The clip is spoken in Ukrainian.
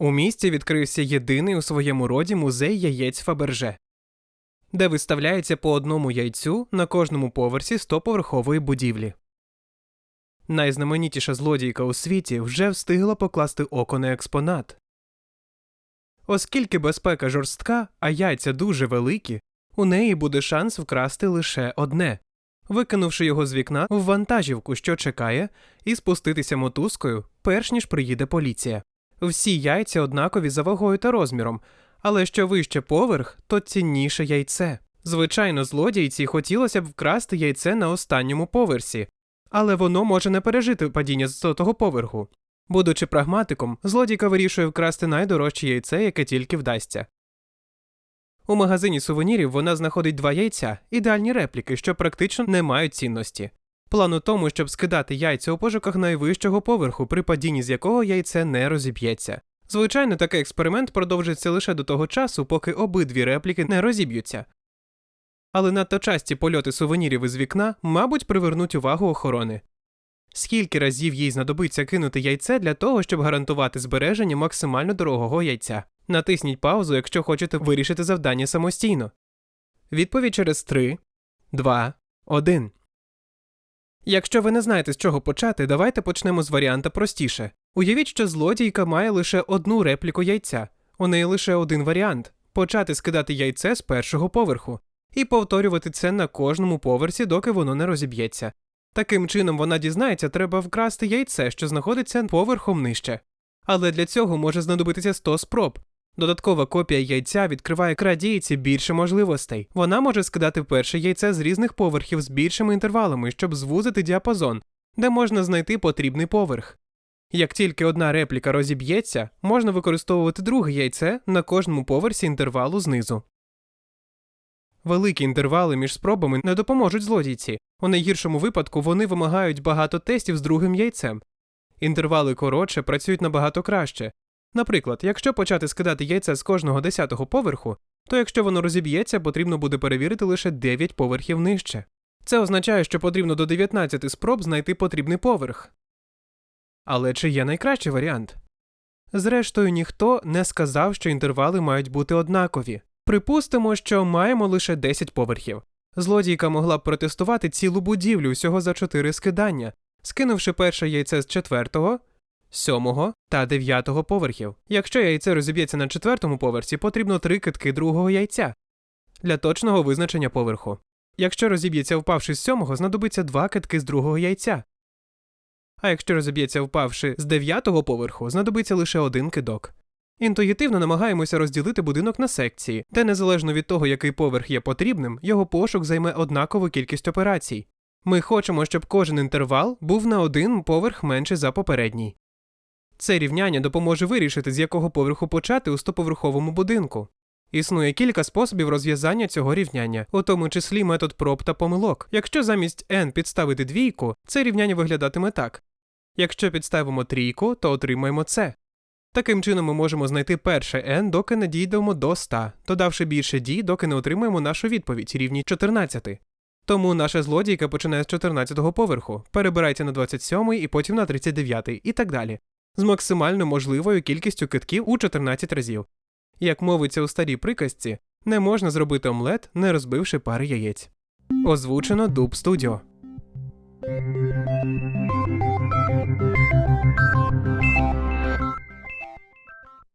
У місті відкрився єдиний у своєму роді музей яєць Фаберже, де виставляється по одному яйцю на кожному поверсі 100-поверхової будівлі. Найзнаменітіша злодійка у світі вже встигла покласти око на експонат. Оскільки безпека жорстка, а яйця дуже великі, у неї буде шанс вкрасти лише одне, викинувши його з вікна в вантажівку, що чекає, і спуститися мотузкою, перш ніж приїде поліція. Всі яйця однакові за вагою та розміром, але що вище поверх, то цінніше яйце. Звичайно, злодійці хотілося б вкрасти яйце на останньому поверсі, але воно може не пережити падіння з сотого поверху. Будучи прагматиком, злодійка вирішує вкрасти найдорожче яйце, яке тільки вдасться. У магазині сувенірів вона знаходить два яйця, ідеальні репліки, що практично не мають цінності. План у тому, щоб скидати яйця у пошуках найвищого поверху, при падінні з якого яйце не розіб'ється. Звичайно, такий експеримент продовжиться лише до того часу, поки обидві репліки не розіб'ються. Але надто часті польоти сувенірів із вікна, мабуть, привернуть увагу охорони. Скільки разів їй знадобиться кинути яйце для того, щоб гарантувати збереження максимально дорогого яйця? Натисніть паузу, якщо хочете вирішити завдання самостійно. Відповідь через 3, 2, 1. Якщо ви не знаєте, з чого почати, давайте почнемо з варіанта простіше. Уявіть, що злодійка має лише одну репліку яйця. У неї лише один варіант почати скидати яйце з першого поверху і повторювати це на кожному поверсі, доки воно не розіб'ється. Таким чином вона дізнається, треба вкрасти яйце, що знаходиться поверхом нижче. Але для цього може знадобитися 100 спроб. Додаткова копія яйця відкриває крадійці більше можливостей. Вона може скидати перше яйце з різних поверхів з більшими інтервалами, щоб звузити діапазон, де можна знайти потрібний поверх. Як тільки одна репліка розіб'ється, можна використовувати друге яйце на кожному поверсі інтервалу знизу. Великі інтервали між спробами не допоможуть злодійці. У найгіршому випадку вони вимагають багато тестів з другим яйцем. Інтервали коротше працюють набагато краще. Наприклад, якщо почати скидати яйце з кожного десятого поверху, то якщо воно розіб'ється, потрібно буде перевірити лише 9 поверхів нижче. Це означає, що потрібно до 19 спроб знайти потрібний поверх. Але чи є найкращий варіант? Зрештою, ніхто не сказав, що інтервали мають бути однакові. Припустимо, що маємо лише 10 поверхів. Злодійка могла б протестувати цілу будівлю всього за 4 скидання, скинувши перше яйце з четвертого, сьомого та дев'ятого поверхів. Якщо яйце розіб'ється на четвертому поверсі, потрібно три китки другого яйця для точного визначення поверху. Якщо розіб'ється впавши з сьомого, знадобиться два китки з другого яйця. А якщо розіб'ється впавши з дев'ятого поверху, знадобиться лише один кидок. Інтуїтивно намагаємося розділити будинок на секції, де незалежно від того, який поверх є потрібним, його пошук займе однакову кількість операцій. Ми хочемо, щоб кожен інтервал був на один поверх менше за попередній. Це рівняння допоможе вирішити, з якого поверху почати у 100-поверховому будинку. Існує кілька способів розв'язання цього рівняння, у тому числі метод проб та помилок. Якщо замість n підставити двійку, це рівняння виглядатиме так. Якщо підставимо трійку, то отримаємо це. Таким чином ми можемо знайти перше n, доки не дійдемо до 100, додавши більше d, доки не отримаємо нашу відповідь рівні 14. Тому наша злодійка починає з 14-го поверху, перебирається на 27-й і потім на 39-й і так далі, з максимально можливою кількістю китків у 14 разів. Як мовиться у старій приказці, не можна зробити омлет, не розбивши пари яєць. Озвучено Дуб Студіо.